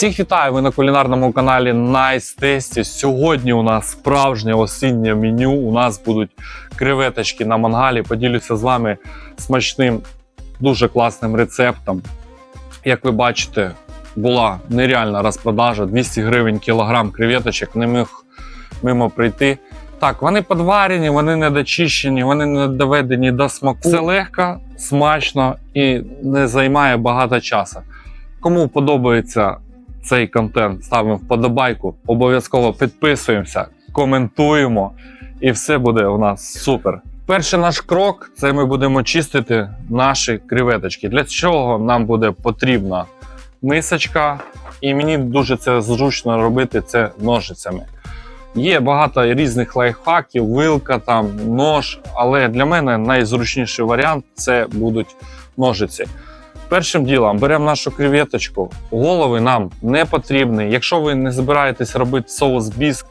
Всіх вітаю! Ви на кулінарному каналі Nice Tasty. Сьогодні у нас справжнє осіннє меню. У нас будуть креветочки на мангалі. Поділюся з вами смачним, дуже класним рецептом. Як ви бачите, була нереальна розпродажа 200 гривень кілограм креветочок. Не міг мимо прийти. Так, вони подварені, вони не дочищені, вони не доведені до смаку. Все легко, смачно і не займає багато часу. Кому подобається цей контент, ставимо вподобайку, обов'язково підписуємося, коментуємо, і все буде у нас супер. Перший наш крок це ми будемо чистити наші креветочки. Для чого нам буде потрібна мисочка, і мені дуже це зручно робити це ножицями. Є багато різних лайфхаків, вилка, там, нож, але для мене найзручніший варіант це будуть ножиці. Першим ділом беремо нашу креветочку. Голови нам не потрібні. Якщо ви не збираєтесь робити соус біск,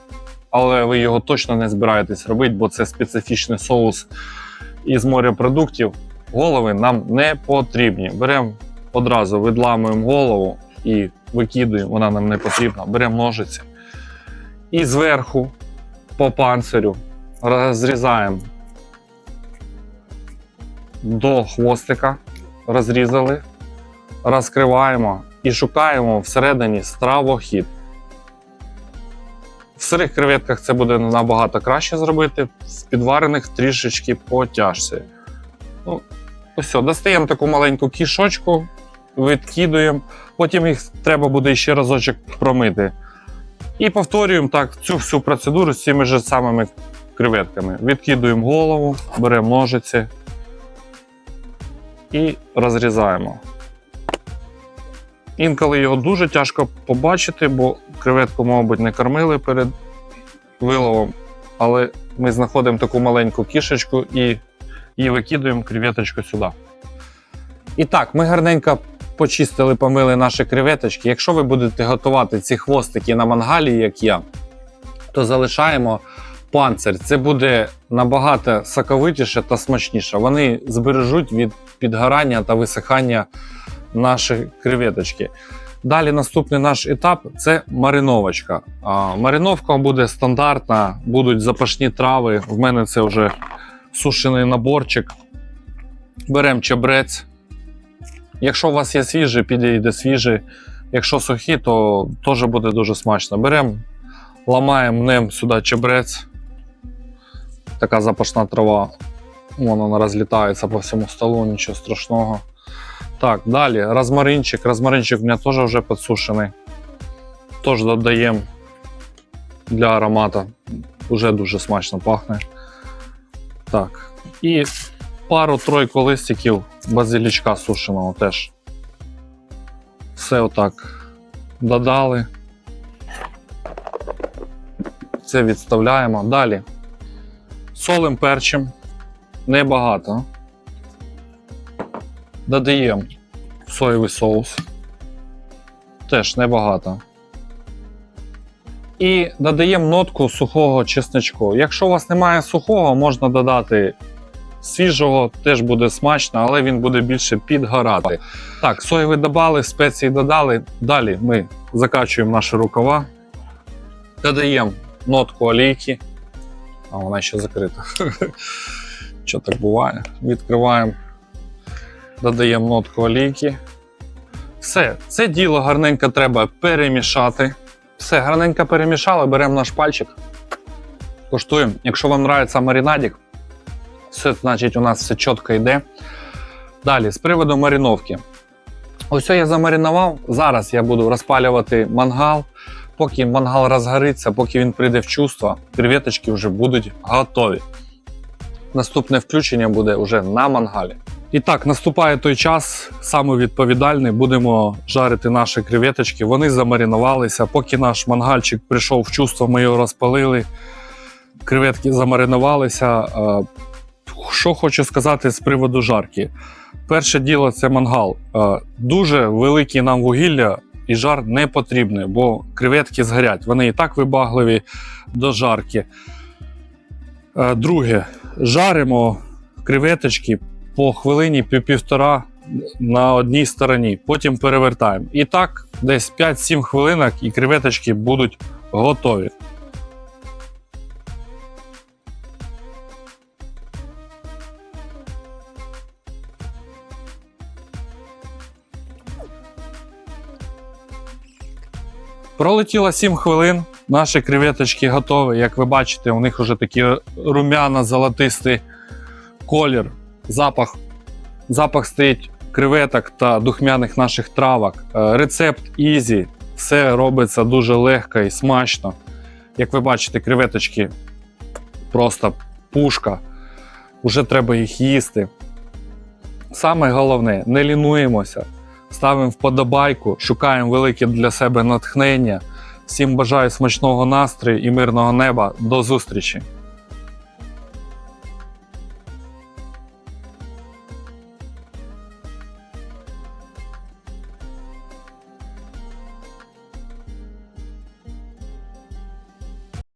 але ви його точно не збираєтесь робити, бо це специфічний соус із морепродуктів, голови нам не потрібні. Беремо одразу, відламуємо голову і викидуємо, вона нам не потрібна. Беремо ножиці. І зверху по панцирю розрізаємо до хвостика розрізали, розкриваємо і шукаємо всередині стравохід. В сирих креветках це буде набагато краще зробити, з підварених трішечки потяжці. Ну, ось достаємо таку маленьку кішочку, відкидуємо, потім їх треба буде ще разочок промити. І повторюємо так цю всю процедуру з цими ж самими креветками. Відкидуємо голову, беремо ножиці, і розрізаємо. Інколи його дуже тяжко побачити, бо креветку, мабуть, не кормили перед виловом. Але ми знаходимо таку маленьку кішечку і, і викидуємо креветочку сюди. І так, ми гарненько почистили, помили наші креветочки. Якщо ви будете готувати ці хвостики на мангалі, як я, то залишаємо панцир. Це буде набагато соковитіше та смачніше. Вони збережуть від підгорання та висихання наші креветочки. Далі наступний наш етап це мариновочка. А, мариновка буде стандартна, будуть запашні трави. В мене це вже сушений наборчик. Беремо чебрець. Якщо у вас є свіжий, підійде свіжий. Якщо сухі, то теж буде дуже смачно. Беремо, ламаємо мнем сюди чебрець. Така запашна трава. Вон вона розлітається по всьому столу, нічого страшного. Так, далі розмаринчик. Розмаринчик у мене теж вже підсушений. Тож додаємо для аромату. Уже дуже смачно пахне. Так. І пару-тройку листиків базилічка сушеного теж. Все отак додали. Це відставляємо. Далі. Солим перчим небагато. Додаємо соєвий соус. Теж небагато. І додаємо нотку сухого чесничку. Якщо у вас немає сухого, можна додати свіжого, теж буде смачно, але він буде більше підгорати. Так, соєвий додали, спеції додали. Далі ми закачуємо наші рукава, додаємо нотку олійки. А вона ще закрита. Що так буває? Відкриваємо, додаємо нотку олійки. Все, це діло гарненько треба перемішати. Все, гарненько перемішали, беремо наш пальчик, коштуємо. Якщо вам подобається маринадик, все, значить, у нас все чітко йде. Далі, з приводу мариновки. Ось я замаринував. Зараз я буду розпалювати мангал. Поки мангал розгориться, поки він прийде в чувство, креветочки вже будуть готові. Наступне включення буде вже на мангалі. І так, наступає той час, саме відповідальний. Будемо жарити наші креветочки. Вони замаринувалися. Поки наш мангальчик прийшов в чувство, ми його розпалили. Креветки замаринувалися. Що хочу сказати з приводу жарки. Перше діло це мангал. Е, Дуже великі нам вугілля і жар не потрібний, бо креветки згорять. Вони і так вибагливі до жарки. Е, Друге, жаримо креветочки по хвилині півтора на одній стороні. Потім перевертаємо. І так, десь 5-7 хвилинок, і креветочки будуть готові. Пролетіло 7 хвилин. Наші креветочки готові. Як ви бачите, у них вже такий румяно-золотистий колір, запах. Запах стоїть креветок та духмяних наших травок. Е, Рецепт ізі. Все робиться дуже легко і смачно. Як ви бачите, креветочки просто пушка. Уже треба їх їсти. Саме головне, не лінуємося, ставимо вподобайку, шукаємо велике для себе натхнення. Всім бажаю смачного настрою і мирного неба. До зустрічі!